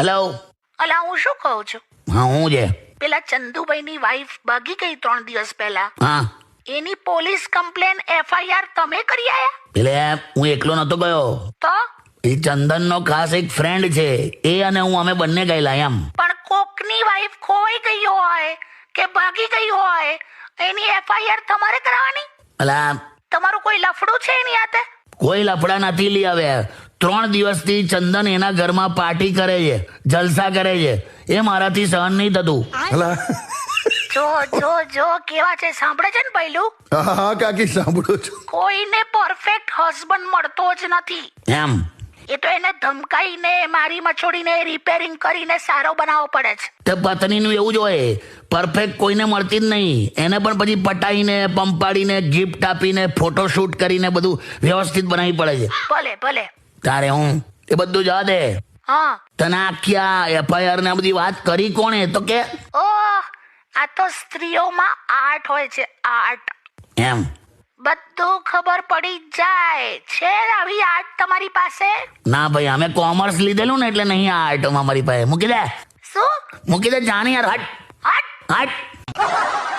Hello. અલા હું શું કહું છું? હા હું છે. પેલા ચંદુભાઈની વાઈફ ભાગી ગઈ ત્રણ દિવસ પહેલા. હા. એની પોલીસ કમ્પ્લેન એફઆઈઆર તમે કરી આયા? એટલે હું એકલો નતો ગયો. તો? એ ચંદનનો ખાસ એક ફ્રેન્ડ છે. એ અને હું અમે બંને ગયેલા એમ. પણ કોકની વાઈફ ખોવાઈ ગઈ હોય કે ભાગી ગઈ હોય એની એફઆઈઆર તમારે કરાવવાની? અલા તમારું કોઈ લફડું છે એની હાથે? કોઈ લફડા નથી લઈ આવે ત્રણ દિવસથી ચંદન એના ઘરમાં પાર્ટી કરે છે જલસા કરે છે. એ મારાથી સહન નહીં થતું. જો જો જો કેવા છે? સાંભળે છે ને પહેલું? હા હા કાકી સાંભળો છો. કોઈને પરફેક્ટ હસબન્ડ મળતો જ નથી. એમ. એ તો એને ધમકાઈને મારી મચોડીને રિપેરિંગ કરીને સારો બનાવવો પડે છે. તે પત્નીનું એવું જ હોય. પરફેક્ટ કોઈને મળતી જ નહીં. એને પણ પછી પટાઈને પંપાડીને ગિફ્ટ આપીને ફોટોશૂટ કરીને બધું વ્યવસ્થિત બનાવી પડે છે. ભલે ભલે. તારે હું? એ બધું જવા દે હા. તને આખી આ એફઆઈઆર ને આ બધી વાત કરી કોણે? તો કે ઓ આ તો સ્ત્રીઓમાં આર્ટ હોય છે આર્ટ. એમ? બધું ખબર પડી જાય. છે આવી આર્ટ તમારી પાસે? ના ભાઈ અમે કોમર્સ લીધેલું ને એટલે નહીં આ અમારી મારી પાસે. મૂકી દે. શું? મૂકી દે જાણી યાર હટ. હટ. હટ.